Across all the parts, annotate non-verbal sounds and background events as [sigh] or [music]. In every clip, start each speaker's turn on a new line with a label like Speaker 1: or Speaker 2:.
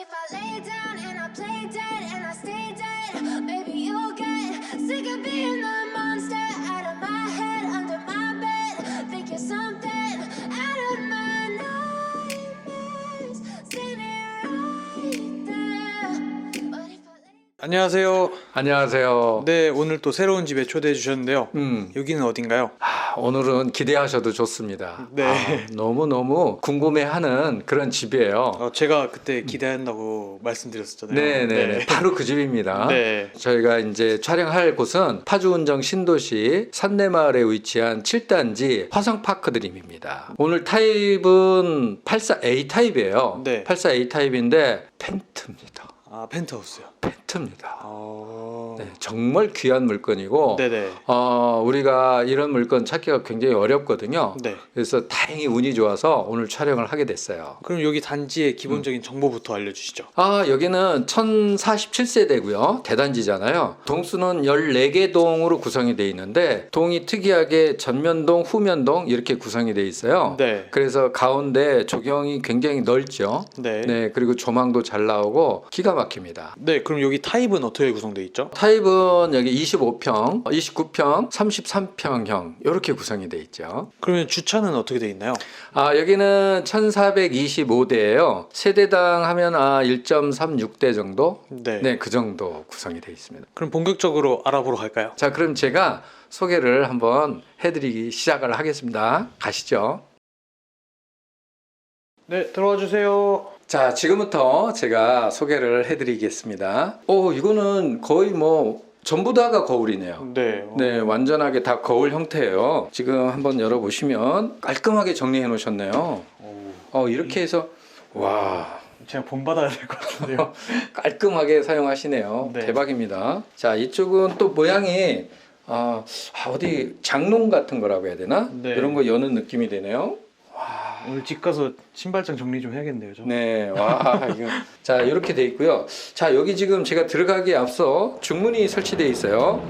Speaker 1: if I lay down and I play dead and I stay dead? Maybe you'll get sick of being the monster out of my head, under my bed. Think you're something
Speaker 2: 안녕하세요.
Speaker 3: 안녕하세요.
Speaker 2: 네, 오늘 또 새로운 집에 초대해 주셨는데요.
Speaker 3: 음,
Speaker 2: 여기는 어딘가요?
Speaker 3: 아, 오늘은 기대하셔도 좋습니다.
Speaker 2: 네.
Speaker 3: 아, 너무너무 궁금해하는 그런 집이에요.
Speaker 2: 어, 제가 그때 기대한다고 말씀드렸었잖아요.
Speaker 3: 네네
Speaker 2: 네.
Speaker 3: 바로 그 집입니다.
Speaker 2: 네.
Speaker 3: 저희가 이제 촬영할 곳은 파주운정 신도시 산내마을에 위치한 7단지 화성파크 드림입니다. 오늘 타입은 84A 타입이에요.
Speaker 2: 네.
Speaker 3: 84A 타입인데 펜트입니다.
Speaker 2: 아, 펜트하우스요.
Speaker 3: 펜트입니다.
Speaker 2: 아.
Speaker 3: 네, 정말 귀한 물건이고
Speaker 2: 네네.
Speaker 3: 어, 우리가 이런 물건 찾기가 굉장히 어렵거든요.
Speaker 2: 네.
Speaker 3: 그래서 다행히 운이 좋아서 오늘 촬영을 하게 됐어요.
Speaker 2: 그럼 여기 단지의 기본적인 정보부터 알려주시죠.
Speaker 3: 아, 여기는 1047세대고요. 대단지잖아요. 동수는 14개 동으로 구성이 돼 있는데 동이 특이하게 전면동, 후면동 이렇게 구성이 돼 있어요.
Speaker 2: 네.
Speaker 3: 그래서 가운데 조경이 굉장히 넓죠.
Speaker 2: 네. 네.
Speaker 3: 네, 그리고 조망도 잘 나오고 기가 막힙니다.
Speaker 2: 그럼 여기 타입은 어떻게 구성되어 있죠?
Speaker 3: 타입은 여기 25평, 29평, 33평형 이렇게 구성이 돼 있죠.
Speaker 2: 그러면 주차는 어떻게 되어 있나요?
Speaker 3: 아, 여기는 1425대예요. 세대당 하면 아 1.36대 정도?
Speaker 2: 네.
Speaker 3: 네, 그 정도 구성이 돼 있습니다.
Speaker 2: 그럼 본격적으로 알아보러 갈까요?
Speaker 3: 자, 그럼 제가 소개를 한번 해드리기 시작을 하겠습니다. 가시죠.
Speaker 2: 네, 들어와 주세요.
Speaker 3: 자, 지금부터 제가 소개를 해드리겠습니다. 오, 이거는 거의 뭐 전부 다가 거울이네요.
Speaker 2: 네. 어,
Speaker 3: 네, 완전하게 다 거울 형태예요. 지금 한번 열어보시면 깔끔하게 정리해 놓으셨네요.
Speaker 2: 오,
Speaker 3: 어, 이렇게 해서 와
Speaker 2: 제가 본받아야 될 것 같은데요. [laughs]
Speaker 3: 깔끔하게 사용하시네요.
Speaker 2: 네.
Speaker 3: 대박입니다. 자, 이쪽은 또 모양이 아, 아, 어디 장롱 같은 거라고 해야 되나?
Speaker 2: 네.
Speaker 3: 이런 거 여는 느낌이 되네요.
Speaker 2: 오늘 집 가서 신발장 정리 좀 해야겠네요. 저.
Speaker 3: 네, 와, [laughs] 이거. 자, 이렇게 돼 있고요. 자, 여기 지금 제가 들어가기에 앞서 중문이 설치되어 있어요.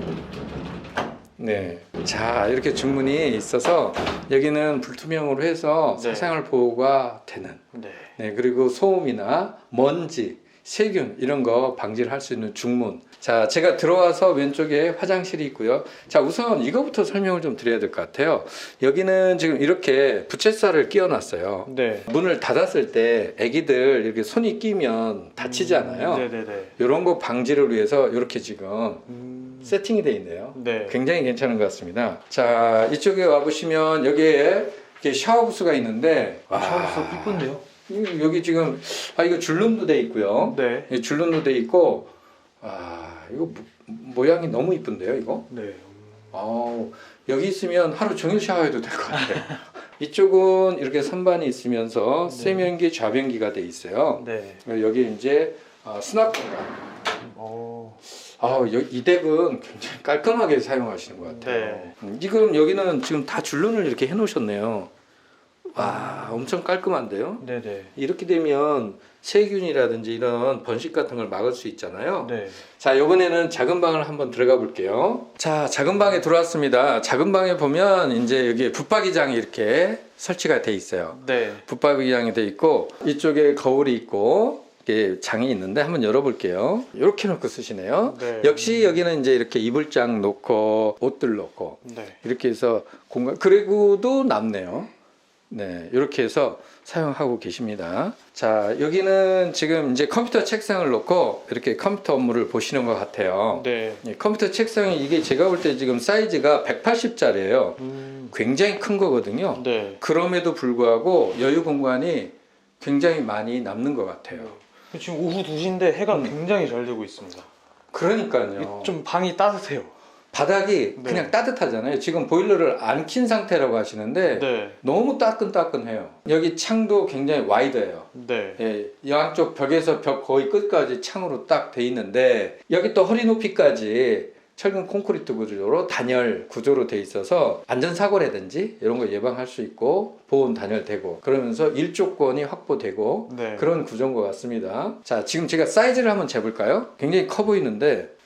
Speaker 3: 네. 자, 이렇게 중문이 있어서 여기는 불투명으로 해서
Speaker 2: 네.
Speaker 3: 사생활 보호가 되는.
Speaker 2: 네.
Speaker 3: 네, 그리고 소음이나 먼지, 세균 이런 거 방지를 할 수 있는 중문. 자, 제가 들어와서 왼쪽에 화장실이 있고요. 자, 우선 이거부터 설명을 좀 드려야 될 것 같아요. 여기는 지금 이렇게 부채살을 끼워놨어요.
Speaker 2: 네.
Speaker 3: 문을 닫았을 때 아기들 이렇게 손이 끼면 다치잖아요.
Speaker 2: 음, 네네네.
Speaker 3: 이런 거 방지를 위해서 이렇게 지금
Speaker 2: 음,
Speaker 3: 세팅이 돼 있네요.
Speaker 2: 네.
Speaker 3: 굉장히 괜찮은 것 같습니다. 자, 이쪽에 와 보시면 여기에 샤워 부스가 있는데 와,
Speaker 2: 샤워 부스 이쁜데요?
Speaker 3: 이- 여기 지금 아 이거 줄눈도 돼 있고요.
Speaker 2: 네.
Speaker 3: 이 줄눈도 돼 있고 아 이거 모- 모양이 너무 이쁜데요, 이거?
Speaker 2: 네.
Speaker 3: 아우 여기 있으면 하루 종일 샤워해도 될 것 같아요. [laughs] 이쪽은 이렇게 선반이 있으면서
Speaker 2: 네.
Speaker 3: 세면기, 좌변기가 돼 있어요.
Speaker 2: 네.
Speaker 3: 여기 이제 아, 수납 공간.
Speaker 2: 어.
Speaker 3: 아, 여- 이 덱은 굉장히 깔끔하게 사용하시는 것 같아요.
Speaker 2: 네.
Speaker 3: 음, 지금 여기는 지금 다 줄눈을 이렇게 해놓으셨네요. 와, 엄청 깔끔한데요.
Speaker 2: 네네.
Speaker 3: 이렇게 되면 세균이라든지 이런 번식 같은 걸 막을 수 있잖아요.
Speaker 2: 네.
Speaker 3: 자, 이번에는 작은 방을 한번 들어가 볼게요. 자, 작은 방에 들어왔습니다. 작은 방에 보면 이제 여기 붙박이장이 이렇게 설치가 돼 있어요.
Speaker 2: 네.
Speaker 3: 붙박이장이 돼 있고 이쪽에 거울이 있고 이렇게 장이 있는데 한번 열어볼게요. 이렇게 놓고 쓰시네요.
Speaker 2: 네.
Speaker 3: 역시 여기는 이제 이렇게 이불장 놓고 옷들 놓고
Speaker 2: 네.
Speaker 3: 이렇게 해서 공간 그리고도 남네요. 네, 이렇게 해서 사용하고 계십니다. 자, 여기는 지금 이제 컴퓨터 책상을 놓고 이렇게 컴퓨터 업무를 보시는 것 같아요.
Speaker 2: 네.
Speaker 3: 예, 컴퓨터 책상이 이게 제가 볼 때 지금 사이즈가 180짜리예요.
Speaker 2: 음.
Speaker 3: 굉장히 큰 거거든요.
Speaker 2: 네.
Speaker 3: 그럼에도 불구하고 여유 공간이 굉장히 많이 남는 것 같아요.
Speaker 2: 지금 오후 2시인데 해가
Speaker 3: 음.
Speaker 2: 굉장히 잘 되고 있습니다.
Speaker 3: 그러니까요.
Speaker 2: 좀 방이 따뜻해요.
Speaker 3: 바닥이
Speaker 2: 네.
Speaker 3: 그냥 따뜻하잖아요. 지금 보일러를 안 킨 상태라고 하시는데
Speaker 2: 네.
Speaker 3: 너무 따끈따끈해요. 여기 창도 굉장히 와이드해요.
Speaker 2: 네.
Speaker 3: 예, 양쪽 벽에서 벽 거의 끝까지 창으로 딱 돼 있는데 여기 또 허리 높이까지 철근 콘크리트 구조로 단열 구조로 돼 있어서 안전사고라든지 이런 거 예방할 수 있고 보온 단열되고 그러면서 일조권이 확보되고
Speaker 2: 네.
Speaker 3: 그런 구조인 것 같습니다. 자, 지금 제가 사이즈를 한번 재볼까요? 굉장히 커 보이는데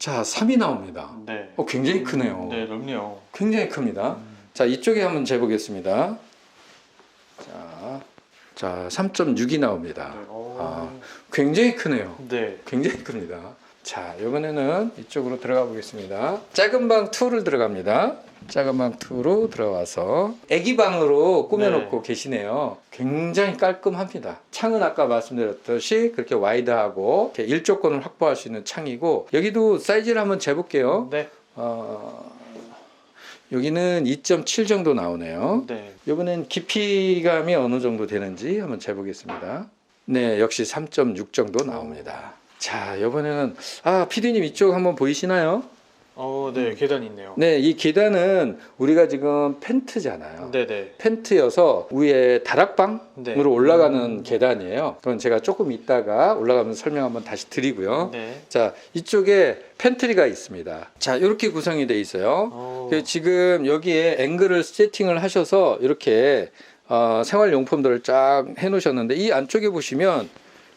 Speaker 3: 자, 3이 나옵니다.
Speaker 2: 네.
Speaker 3: 어, 굉장히 크네요.
Speaker 2: 네, 넓네요.
Speaker 3: 굉장히 큽니다.
Speaker 2: 음.
Speaker 3: 자, 이쪽에 한번 재보겠습니다. 자, 자, 3.6이 나옵니다.
Speaker 2: 네. 어.
Speaker 3: 아, 굉장히 크네요.
Speaker 2: 네.
Speaker 3: 굉장히 큽니다. 자, 이번에는 이쪽으로 들어가 보겠습니다. 작은 방 2를 들어갑니다. 작은 방 2로 들어와서 애기 방으로 꾸며놓고 계시네요. 굉장히 깔끔합니다. 창은 아까 말씀드렸듯이 그렇게 와이드하고 이렇게 일조권을 확보할 수 있는 창이고 여기도 사이즈를 한번 재볼게요.
Speaker 2: 네.
Speaker 3: 어, 여기는 2.7 정도 나오네요.
Speaker 2: 네.
Speaker 3: 이번엔 깊이감이 어느 정도 되는지 한번 재보겠습니다. 네, 역시 3.6 정도 나옵니다. 자, 이번에는 아, 피디님 이쪽 한번 보이시나요?
Speaker 2: 어, 네. 계단이 있네요.
Speaker 3: 네, 이 계단은 우리가 지금 펜트잖아요.
Speaker 2: 네, 네.
Speaker 3: 펜트여서 위에 다락방으로
Speaker 2: 네.
Speaker 3: 올라가는 계단이에요. 그건 제가 조금 이따가 올라가면서 설명 한번 다시 드리고요.
Speaker 2: 네.
Speaker 3: 자, 이쪽에 펜트리가 있습니다. 자, 이렇게 구성이 돼 있어요.
Speaker 2: 어.
Speaker 3: 그 지금 여기에 앵글을 세팅을 하셔서 이렇게 어, 생활용품들을 쫙 해놓으셨는데 이 안쪽에 보시면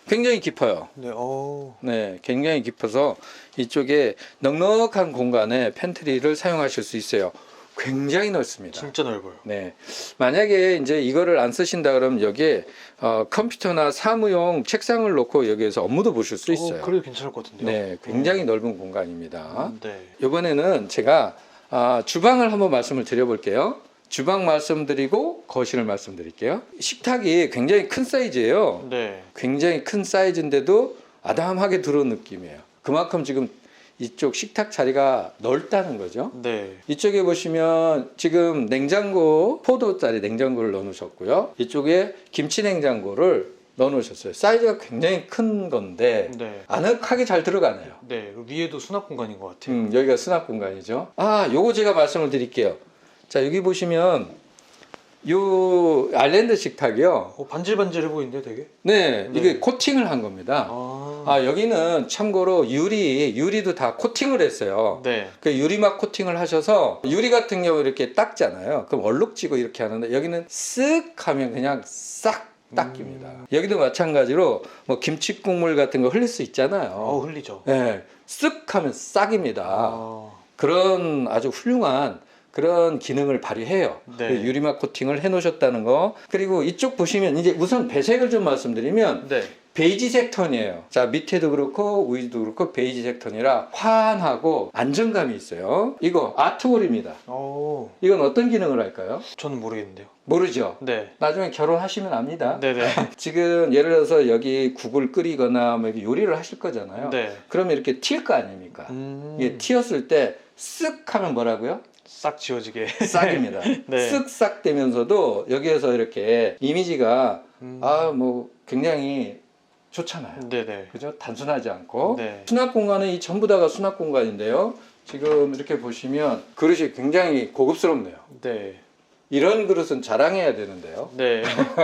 Speaker 3: 굉장히 깊어요.
Speaker 2: 네. 어.
Speaker 3: 네, 굉장히 깊어서 이쪽에 넉넉한 공간에 팬트리를 사용하실 수 있어요. 굉장히 넓습니다.
Speaker 2: 진짜 넓어요.
Speaker 3: 네, 만약에 이제 이거를 안 쓰신다 그러면 여기에 어, 컴퓨터나 사무용 책상을 놓고 여기에서 업무도 보실 수 있어요.
Speaker 2: 어, 그래도 괜찮을 것 같은데요.
Speaker 3: 네, 굉장히 넓은 공간입니다.
Speaker 2: 음, 네.
Speaker 3: 이번에는 제가 아, 주방을 한번 말씀을 드려볼게요. 주방 말씀드리고 거실을 말씀드릴게요. 식탁이 굉장히 큰 사이즈예요.
Speaker 2: 네.
Speaker 3: 굉장히 큰 사이즈인데도 아담하게 들어온 느낌이에요. 그만큼 지금 이쪽 식탁 자리가 넓다는 거죠.
Speaker 2: 네.
Speaker 3: 이쪽에 보시면 지금 냉장고 포도짜리 냉장고를 넣어놓으셨고요. 이쪽에 김치 냉장고를 넣어놓으셨어요. 사이즈가 굉장히 큰 건데
Speaker 2: 네.
Speaker 3: 아늑하게 잘 들어가네요.
Speaker 2: 네. 위에도 수납 공간인 것 같아요.
Speaker 3: 음, 여기가 수납 공간이죠. 아, 요거 제가 말씀을 드릴게요. 자, 여기 보시면 요 아일랜드 식탁이요.
Speaker 2: 어, 반질반질해 보이는데 되게.
Speaker 3: 네,
Speaker 2: 네.
Speaker 3: 이게 코팅을 한 겁니다.
Speaker 2: 아.
Speaker 3: 아, 여기는 참고로 유리, 유리도 다 코팅을 했어요.
Speaker 2: 네.
Speaker 3: 그 유리막 코팅을 하셔서 유리 같은 경우 이렇게 닦잖아요. 그럼 얼룩지고 이렇게 하는데 여기는 쓱 하면 그냥 싹 닦입니다.
Speaker 2: 음.
Speaker 3: 여기도 마찬가지로 뭐 김치 국물 같은 거 흘릴 수 있잖아요.
Speaker 2: 어, 흘리죠.
Speaker 3: 네, 쓱 하면 싹입니다.
Speaker 2: 아.
Speaker 3: 그런 아주 훌륭한 그런 기능을 발휘해요.
Speaker 2: 네.
Speaker 3: 그 유리막 코팅을 해 놓으셨다는 거. 그리고 이쪽 보시면 이제 우선 배색을 좀 말씀드리면
Speaker 2: 네.
Speaker 3: 베이지색 톤이에요. 자, 밑에도 그렇고 위도 그렇고 베이지색 톤이라 환하고 안정감이 있어요. 이거 아트홀입니다.
Speaker 2: 오.
Speaker 3: 이건 어떤 기능을 할까요?
Speaker 2: 저는 모르겠는데요.
Speaker 3: 모르죠.
Speaker 2: 네.
Speaker 3: 나중에 결혼하시면 압니다.
Speaker 2: 네네. [laughs]
Speaker 3: 지금 예를 들어서 여기 국을 끓이거나 뭐 이렇게 요리를 하실 거잖아요.
Speaker 2: 네.
Speaker 3: 그러면 이렇게 튈 거 아닙니까?
Speaker 2: 음.
Speaker 3: 이게 튀었을 때 쓱 하면 뭐라고요?
Speaker 2: 싹 지워지게. [laughs]
Speaker 3: 싹입니다. [laughs]
Speaker 2: 네.
Speaker 3: 쓱싹 되면서도 여기에서 이렇게 이미지가
Speaker 2: 음.
Speaker 3: 아뭐 굉장히 좋잖아요.
Speaker 2: 네네.
Speaker 3: 그죠? 단순하지 않고
Speaker 2: 네.
Speaker 3: 수납 공간은 이 전부 다가 수납 공간인데요. 지금 이렇게 보시면 그릇이 굉장히 고급스럽네요.
Speaker 2: 네.
Speaker 3: 이런 그릇은 자랑해야 되는데요.
Speaker 2: 네.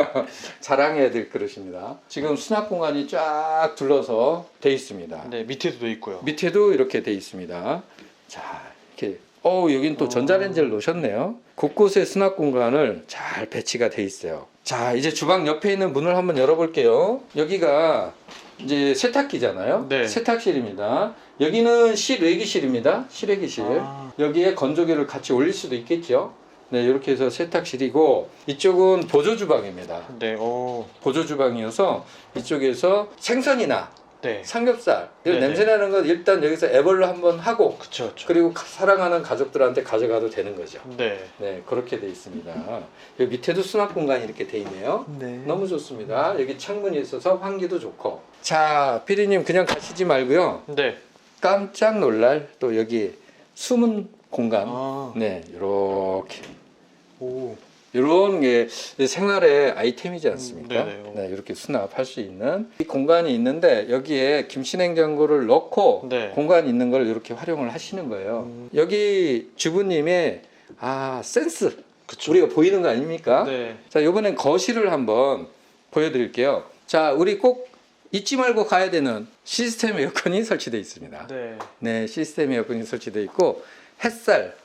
Speaker 2: [laughs]
Speaker 3: 자랑해야 될 그릇입니다. 지금 수납 공간이 쫙 둘러서 돼 있습니다.
Speaker 2: 네. 밑에도 있고요.
Speaker 3: 밑에도 이렇게 돼 있습니다. 자, 이렇게 어, 여긴 또
Speaker 2: 어.
Speaker 3: 전자레인지를 놓으셨네요. 곳곳에 수납 공간을 잘 배치가 돼 있어요. 자, 이제 주방 옆에 있는 문을 한번 열어볼게요. 여기가 이제 세탁기잖아요.
Speaker 2: 네.
Speaker 3: 세탁실입니다. 여기는 실외기실입니다. 실외기실.
Speaker 2: 아.
Speaker 3: 여기에 건조기를 같이 올릴 수도 있겠죠. 네, 이렇게 해서 세탁실이고 이쪽은 보조 주방입니다.
Speaker 2: 네. 오.
Speaker 3: 보조 주방이어서 이쪽에서 생선이나
Speaker 2: 네.
Speaker 3: 삼겹살 이런
Speaker 2: 네네.
Speaker 3: 냄새 나는 건 일단 여기서 애벌로 한번 하고
Speaker 2: 그쵸. 그쵸.
Speaker 3: 그리고 가- 사랑하는 가족들한테 가져가도 되는 거죠.
Speaker 2: 네.
Speaker 3: 네 그렇게 돼 있습니다. 여기 밑에도 수납 공간이 이렇게 돼 있네요.
Speaker 2: 네.
Speaker 3: 너무 좋습니다. 여기 창문이 있어서 환기도 좋고. 자 피디님 그냥 가시지 말고요.
Speaker 2: 네.
Speaker 3: 깜짝 놀랄 또 여기 숨은 공간.
Speaker 2: 아.
Speaker 3: 네 이렇게
Speaker 2: 오.
Speaker 3: 이런 게 생활의 아이템이지 않습니까?
Speaker 2: 음, 네네.
Speaker 3: 네, 이렇게 수납할 수 있는 이 공간이 있는데 여기에 김치냉장고를 넣고
Speaker 2: 네.
Speaker 3: 공간이 있는 걸 이렇게 활용을 하시는 거예요.
Speaker 2: 음.
Speaker 3: 여기 주부님의 아 센스
Speaker 2: 그쵸.
Speaker 3: 우리가 보이는 거 아닙니까?
Speaker 2: 네.
Speaker 3: 자 이번엔 거실을 한번 보여드릴게요. 자 우리 꼭 잊지 말고 가야 되는 시스템 에어컨이 설치되어 있습니다.
Speaker 2: 네.
Speaker 3: 네, 시스템 에어컨이 설치되어 있고 햇살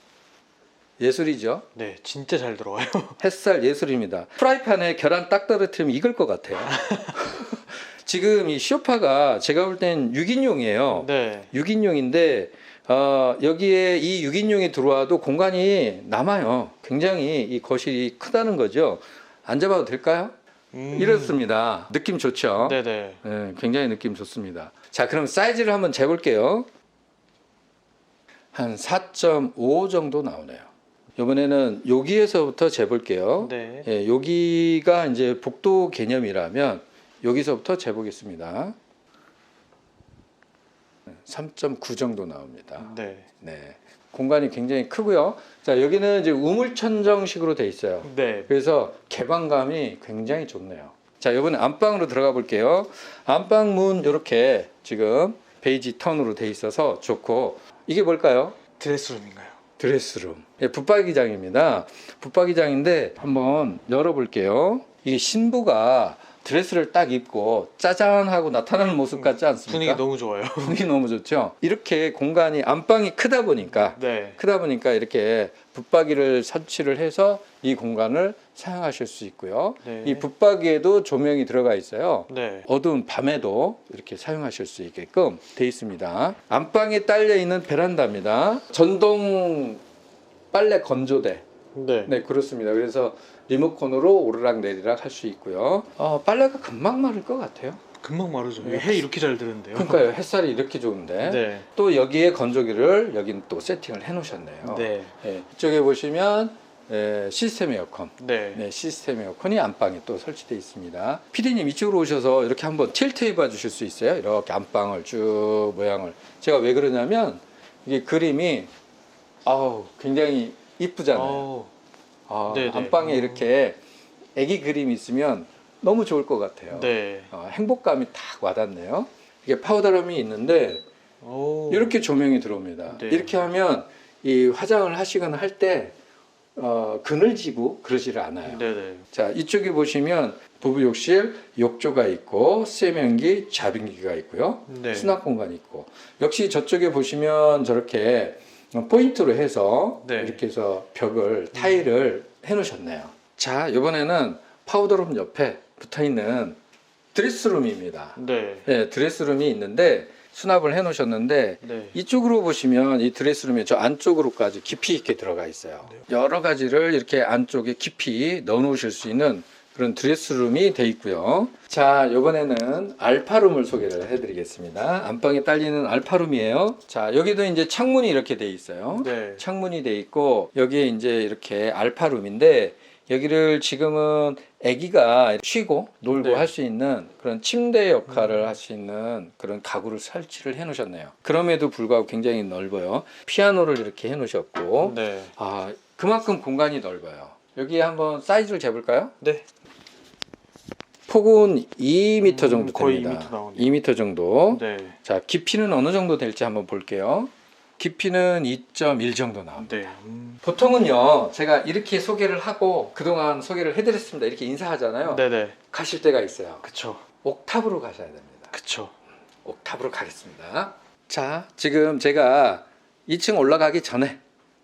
Speaker 3: 예술이죠.
Speaker 2: 네. 진짜 잘 들어와요. [laughs]
Speaker 3: 햇살 예술입니다. 프라이팬에 계란 딱 떨어뜨리면 익을 것 같아요. [laughs] 지금 이 쇼파가 제가 볼 땐 6인용이에요.
Speaker 2: 네.
Speaker 3: 6인용인데 어, 여기에 이 6인용이 들어와도 공간이 남아요. 굉장히 이 거실이 크다는 거죠. 앉아봐도 될까요?
Speaker 2: 음.
Speaker 3: 이렇습니다. 느낌 좋죠?
Speaker 2: 네네.
Speaker 3: 네, 굉장히 느낌 좋습니다. 자, 그럼 사이즈를 한번 재볼게요. 한 4.5 정도 나오네요. 이번에는 여기에서부터 재볼게요.
Speaker 2: 네.
Speaker 3: 예, 여기가 이제 복도 개념이라면 여기서부터 재보겠습니다. 3.9 정도 나옵니다.
Speaker 2: 네.
Speaker 3: 네. 공간이 굉장히 크고요. 자, 여기는 이제 우물천정식으로 돼 있어요.
Speaker 2: 네.
Speaker 3: 그래서 개방감이 굉장히 좋네요. 자, 이번에 안방으로 들어가 볼게요. 안방 문 이렇게 지금 베이지 턴으로 돼 있어서 좋고 이게 뭘까요?
Speaker 2: 드레스룸인가요?
Speaker 3: 드레스룸. 예, 붙박이장입니다. 붙박이장인데 한번 열어볼게요. 이게 신부가 드레스를 딱 입고 짜잔 하고 나타나는 모습 같지 않습니까?
Speaker 2: 분위기 너무 좋아요. [laughs]
Speaker 3: 분위기 너무 좋죠. 이렇게 공간이 안방이 크다 보니까
Speaker 2: 네.
Speaker 3: 크다 보니까 이렇게 붙박이를 설치를 해서 이 공간을 사용하실 수 있고요.
Speaker 2: 네.
Speaker 3: 이 붙박이에도 조명이 들어가 있어요.
Speaker 2: 네.
Speaker 3: 어두운 밤에도 이렇게 사용하실 수 있게끔 돼 있습니다. 안방에 딸려 있는 베란다입니다. 전동 빨래 건조대.
Speaker 2: 네.
Speaker 3: 네, 그렇습니다. 그래서 리모컨으로 오르락 내리락 할 수 있고요. 어, 빨래가 금방 마를 것 같아요.
Speaker 2: 금방 마르죠.
Speaker 3: 네.
Speaker 2: 해 이렇게 잘 드는데요.
Speaker 3: 그러니까요. 햇살이 이렇게 좋은데
Speaker 2: 네.
Speaker 3: 또 여기에 건조기를 여긴 또 세팅을 해 놓으셨네요.
Speaker 2: 네.
Speaker 3: 예, 이쪽에 보시면 예, 시스템 에어컨.
Speaker 2: 네.
Speaker 3: 네, 시스템 에어컨이 안방에 또 설치되어 있습니다. 피디님 이쪽으로 오셔서 이렇게 한번 틸트 해 봐 주실 수 있어요? 이렇게 안방을 쭉 모양을. 제가 왜 그러냐면 이게 그림이 아우 굉장히 이쁘잖아요.
Speaker 2: 어우,
Speaker 3: 아,
Speaker 2: 네네.
Speaker 3: 안방에 이렇게 애기 그림이 있으면 너무 좋을 것 같아요.
Speaker 2: 네.
Speaker 3: 어, 행복감이 딱 와닿네요. 이게 파우더룸이 있는데
Speaker 2: 오.
Speaker 3: 이렇게 조명이 들어옵니다.
Speaker 2: 네.
Speaker 3: 이렇게 하면 이 화장을 하시거나 할 때 어, 그늘지고 그러지를 않아요.
Speaker 2: 네네.
Speaker 3: 자 이쪽에 보시면 부부 욕실 욕조가 있고 세면기 자빙기가 있고요.
Speaker 2: 네.
Speaker 3: 수납 공간이 있고 역시 저쪽에 보시면 저렇게 포인트로 해서
Speaker 2: 네.
Speaker 3: 이렇게 해서 벽을 타일을 해놓으셨네요. 자 이번에는 파우더룸 옆에 붙어 있는 드레스룸입니다.
Speaker 2: 네.
Speaker 3: 네, 드레스룸이 있는데 수납을 해 놓으셨는데
Speaker 2: 네.
Speaker 3: 이쪽으로 보시면 이 드레스룸이 저 안쪽으로까지 깊이 있게 들어가 있어요. 여러 가지를 이렇게 안쪽에 깊이 넣어 놓으실 수 있는 그런 드레스룸이 돼 있고요. 자, 이번에는 알파룸을 소개를 해드리겠습니다. 안방에 딸리는 알파룸이에요. 자, 여기도 이제 창문이 이렇게 돼 있어요.
Speaker 2: 네.
Speaker 3: 창문이 돼 있고 여기에 이제 이렇게 알파룸인데 여기를 지금은 아기가 쉬고 놀고
Speaker 2: 네.
Speaker 3: 할수 있는 그런 침대 역할을 할수 있는 그런 가구를 설치를 해 놓으셨네요. 그럼에도 불구하고 굉장히 넓어요. 피아노를 이렇게 해 놓으셨고
Speaker 2: 네.
Speaker 3: 아, 그만큼 공간이 넓어요. 여기 한번 사이즈를 재볼까요?
Speaker 2: 네.
Speaker 3: 폭은 2m 정도
Speaker 2: 음, 거의
Speaker 3: 됩니다.
Speaker 2: 2m 나오네요.
Speaker 3: 2m 정도.
Speaker 2: 네.
Speaker 3: 자, 깊이는 어느 정도 될지 한번 볼게요. 깊이는 2.1 정도 나옵니다.
Speaker 2: 네. 음.
Speaker 3: 보통은요, 제가 이렇게 소개를 하고 그동안 소개를 해드렸습니다. 이렇게 인사하잖아요.
Speaker 2: 네네.
Speaker 3: 가실 때가 있어요.
Speaker 2: 그쵸.
Speaker 3: 옥탑으로 가셔야 됩니다.
Speaker 2: 그쵸.
Speaker 3: 옥탑으로 가겠습니다. 자, 지금 제가 2층 올라가기 전에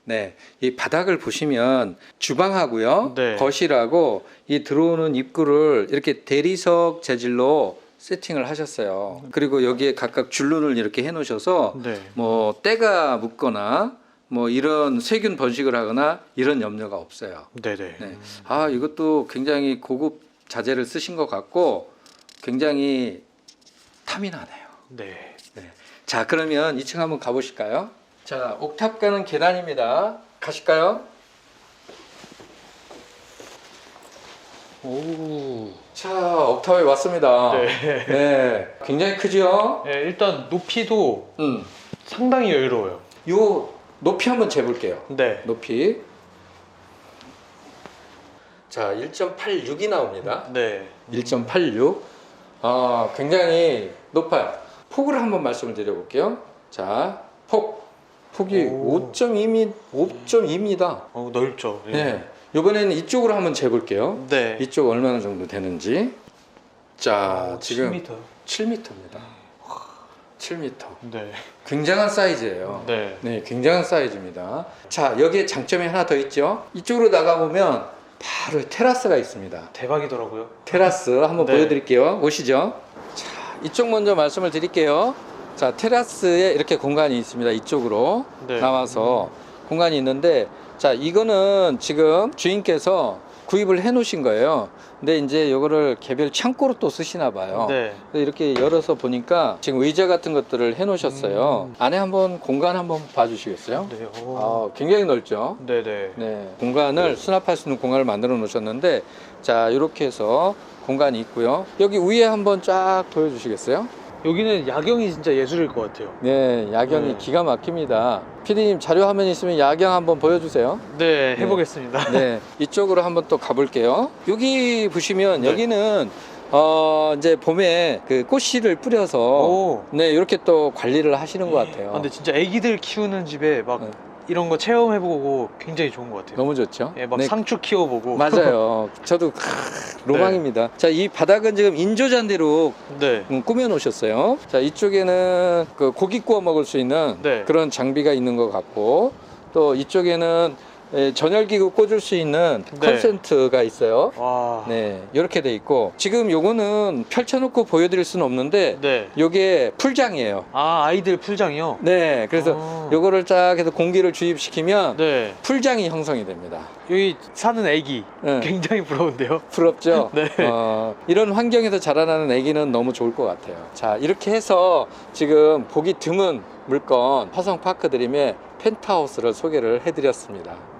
Speaker 3: 네, 이 바닥을 보시면 주방하고요,
Speaker 2: 네.
Speaker 3: 거실하고 이 들어오는 입구를 이렇게 대리석 재질로 세팅을 하셨어요. 그리고 여기에 각각 줄눈을 이렇게 해놓으셔서
Speaker 2: 네.
Speaker 3: 뭐 때가 묻거나 뭐 이런 세균 번식을 하거나 이런 염려가 없어요.
Speaker 2: 네네.
Speaker 3: 네. 아 이것도 굉장히 고급 자재를 쓰신 것 같고 굉장히 탐이 나네요.
Speaker 2: 네.
Speaker 3: 자 그러면 2층 한번 가보실까요? 자 옥탑 가는 계단입니다. 가실까요?
Speaker 2: 오.
Speaker 3: 자 옥탑에 왔습니다.
Speaker 2: 네.
Speaker 3: 네, 굉장히 크죠?
Speaker 2: 네, 일단 높이도
Speaker 3: 음,
Speaker 2: 상당히 여유로워요.
Speaker 3: 요 높이 한번 재볼게요.
Speaker 2: 네.
Speaker 3: 높이. 자 1.86이 나옵니다.
Speaker 2: 네.
Speaker 3: 1.86. 아, 굉장히 높아요. 폭을 한번 말씀을 드려볼게요. 자, 폭. 폭이
Speaker 2: 오.
Speaker 3: 5.2미, 5.2입니다.
Speaker 2: 어, 넓죠. 예.
Speaker 3: 네. 이번에는 이쪽으로 한번 재볼게요.
Speaker 2: 네.
Speaker 3: 이쪽 얼마나 정도 되는지. 자,
Speaker 2: 어,
Speaker 3: 지금
Speaker 2: 7m.
Speaker 3: 7m입니다. 7m.
Speaker 2: 네.
Speaker 3: 굉장한 사이즈예요.
Speaker 2: 네.
Speaker 3: 네, 굉장한 사이즈입니다. 자, 여기에 장점이 하나 더 있죠. 이쪽으로 나가 보면 바로 테라스가 있습니다.
Speaker 2: 대박이더라고요.
Speaker 3: 테라스 한번
Speaker 2: 네.
Speaker 3: 보여드릴게요. 오시죠. 자, 이쪽 먼저 말씀을 드릴게요. 자, 테라스에 이렇게 공간이 있습니다. 이쪽으로
Speaker 2: 네.
Speaker 3: 나와서 공간이 있는데, 자, 이거는 지금 주인께서 구입을 해 놓으신 거예요. 근데 이제 이거를 개별 창고로 또 쓰시나 봐요.
Speaker 2: 네.
Speaker 3: 근데 이렇게 열어서 보니까 지금 의자 같은 것들을 해 놓으셨어요.
Speaker 2: 음.
Speaker 3: 안에 한번 공간 한번 봐 주시겠어요?
Speaker 2: 네. 오.
Speaker 3: 아, 굉장히 넓죠.
Speaker 2: 네네.
Speaker 3: 네, 공간을 수납할 수 있는 공간을 만들어 놓으셨는데 자 이렇게 해서 공간이 있고요. 여기 위에 한번 쫙 보여 주시겠어요?
Speaker 2: 여기는 야경이 진짜 예술일 것 같아요.
Speaker 3: 네, 야경이
Speaker 2: 네.
Speaker 3: 기가 막힙니다. PD님 자료 화면 있으면 야경 한번 보여주세요.
Speaker 2: 네,
Speaker 3: 네.
Speaker 2: 해보겠습니다. [laughs]
Speaker 3: 네, 이쪽으로 한번 또 가볼게요. 여기 보시면
Speaker 2: 네.
Speaker 3: 여기는 어 이제 봄에 그 꽃씨를 뿌려서
Speaker 2: 오.
Speaker 3: 네 이렇게 또 관리를 하시는 것 같아요.
Speaker 2: 아, 근데 진짜 애기들 키우는 집에 막
Speaker 3: 네.
Speaker 2: 이런 거 체험해보고 굉장히 좋은 것 같아요.
Speaker 3: 너무 좋죠?
Speaker 2: 예, 막
Speaker 3: 네,
Speaker 2: 상추 키워보고.
Speaker 3: 맞아요. [laughs] 저도 크, 로망입니다. 자, 이 바닥은 지금 인조잔디로
Speaker 2: 네.
Speaker 3: 음, 꾸며 놓으셨어요. 자, 이쪽에는 그 고기 구워 먹을 수 있는
Speaker 2: 네.
Speaker 3: 그런 장비가 있는 것 같고 또 이쪽에는 예, 전열기구 꽂을 수 있는
Speaker 2: 네.
Speaker 3: 컨센트가 있어요.
Speaker 2: 와.
Speaker 3: 네, 이렇게 돼 있고 지금 요거는 펼쳐놓고 보여드릴 수는 없는데
Speaker 2: 네.
Speaker 3: 요게 풀장이에요.
Speaker 2: 아, 아이들 풀장이요?
Speaker 3: 네, 그래서
Speaker 2: 아.
Speaker 3: 요거를 쫙 해서 공기를 주입시키면
Speaker 2: 네.
Speaker 3: 풀장이 형성이 됩니다.
Speaker 2: 여기 사는 애기
Speaker 3: 네.
Speaker 2: 굉장히 부러운데요.
Speaker 3: 부럽죠? [laughs]
Speaker 2: 네.
Speaker 3: 어, 이런 환경에서 자라나는 아기는 너무 좋을 것 같아요. 자, 이렇게 해서 지금 보기 드문 물건 화성 파크드림의 펜트하우스를 소개를 해드렸습니다.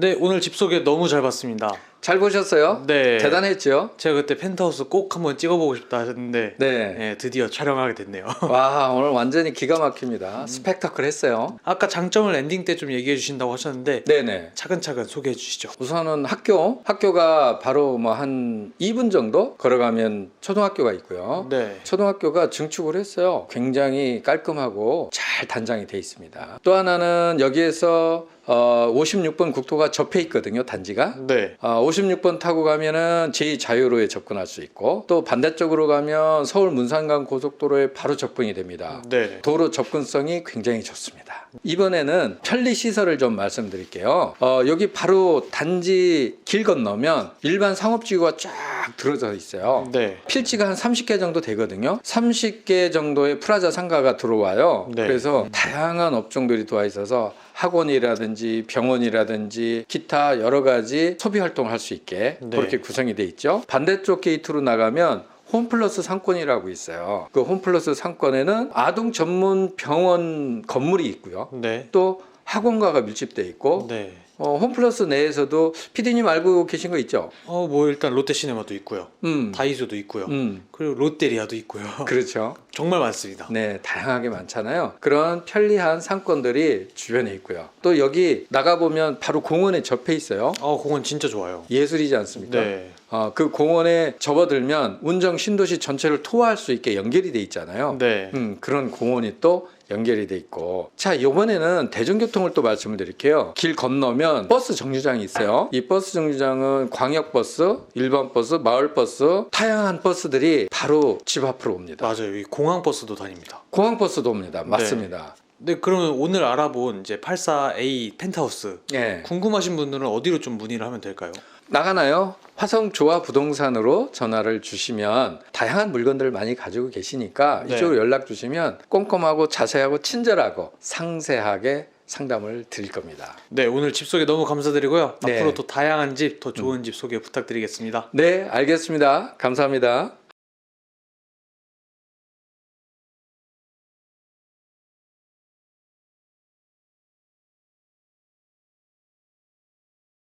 Speaker 2: 네, 오늘 집 소개 너무 잘 봤습니다.
Speaker 3: 잘 보셨어요?
Speaker 2: 네.
Speaker 3: 대단했죠?
Speaker 2: 제가 그때 펜트하우스 꼭 한번 찍어보고 싶다 하셨는데
Speaker 3: 네.
Speaker 2: 네, 드디어 촬영하게 됐네요. [laughs]
Speaker 3: 와, 오늘 완전히 기가 막힙니다. 스펙타클 했어요.
Speaker 2: 아까 장점을 엔딩 때 좀 얘기해 주신다고 하셨는데
Speaker 3: 네네.
Speaker 2: 차근차근 소개해 주시죠.
Speaker 3: 우선은 학교, 학교가 바로 뭐 한 2분 정도 걸어가면 초등학교가 있고요.
Speaker 2: 네.
Speaker 3: 초등학교가 증축을 했어요. 굉장히 깔끔하고 잘 단장이 돼 있습니다. 또 하나는 여기에서 어, 56번 국토가 접해 있거든요, 단지가.
Speaker 2: 네.
Speaker 3: 어, 56번 타고 가면은 제2자유로에 접근할 수 있고 또 반대쪽으로 가면 서울 문산간 고속도로에 바로 접근이 됩니다.
Speaker 2: 네.
Speaker 3: 도로 접근성이 굉장히 좋습니다. 이번에는 편리 시설을 좀 말씀드릴게요. 어, 여기 바로 단지 길 건너면 일반 상업지구가 쫙 들어져 있어요.
Speaker 2: 네.
Speaker 3: 필지가 한 30개 정도 되거든요. 30개 정도의 프라자 상가가 들어와요.
Speaker 2: 네.
Speaker 3: 그래서 다양한 업종들이 들어와 있어서 학원이라든지 병원이라든지 기타 여러 가지 소비 활동을 할 수 있게
Speaker 2: 네.
Speaker 3: 그렇게 구성이 돼 있죠. 반대쪽 게이트로 나가면 홈플러스 상권이라고 있어요. 그 홈플러스 상권에는 아동 전문 병원 건물이 있고요.
Speaker 2: 네.
Speaker 3: 또 학원가가 밀집돼 있고
Speaker 2: 네.
Speaker 3: 어, 홈플러스 내에서도 PD님 알고 계신 거 있죠?
Speaker 2: 어, 뭐 일단 롯데시네마도 있고요.
Speaker 3: 음,
Speaker 2: 다이소도 있고요.
Speaker 3: 음,
Speaker 2: 그리고 롯데리아도 있고요. [laughs]
Speaker 3: 그렇죠.
Speaker 2: 정말 많습니다.
Speaker 3: 네, 다양하게 많잖아요. 그런 편리한 상권들이 주변에 있고요. 또 여기 나가 보면 바로 공원에 접해 있어요.
Speaker 2: 어, 공원 진짜 좋아요.
Speaker 3: 예술이지 않습니까?
Speaker 2: 네.
Speaker 3: 어, 그 공원에 접어들면 운정 신도시 전체를 투어할 수 있게 연결이 돼 있잖아요.
Speaker 2: 네.
Speaker 3: 음, 그런 공원이 또 연결이 돼 있고. 자 이번에는 대중교통을 또 말씀을 드릴게요. 길 건너면 버스 정류장이 있어요. 이 버스 정류장은 광역버스 일반버스 마을버스 다양한 버스들이 바로 집 앞으로 옵니다.
Speaker 2: 맞아요. 여기 공항 버스도 다닙니다.
Speaker 3: 공항버스도 옵니다. 맞습니다.
Speaker 2: 네, 그러면 오늘 알아본 이제 84A 펜트하우스
Speaker 3: 예.
Speaker 2: 궁금하신 분들은 어디로 좀 문의를 하면 될까요?
Speaker 3: 나가나요? 화성 조화 부동산으로 전화를 주시면 다양한 물건들을 많이 가지고 계시니까
Speaker 2: 네.
Speaker 3: 이쪽으로 연락 주시면 꼼꼼하고 자세하고 친절하고 상세하게 상담을 드릴 겁니다.
Speaker 2: 네, 오늘 집 소개 너무 감사드리고요.
Speaker 3: 네.
Speaker 2: 앞으로 또 다양한 집, 더 좋은 집 소개 부탁드리겠습니다.
Speaker 3: 네, 알겠습니다. 감사합니다.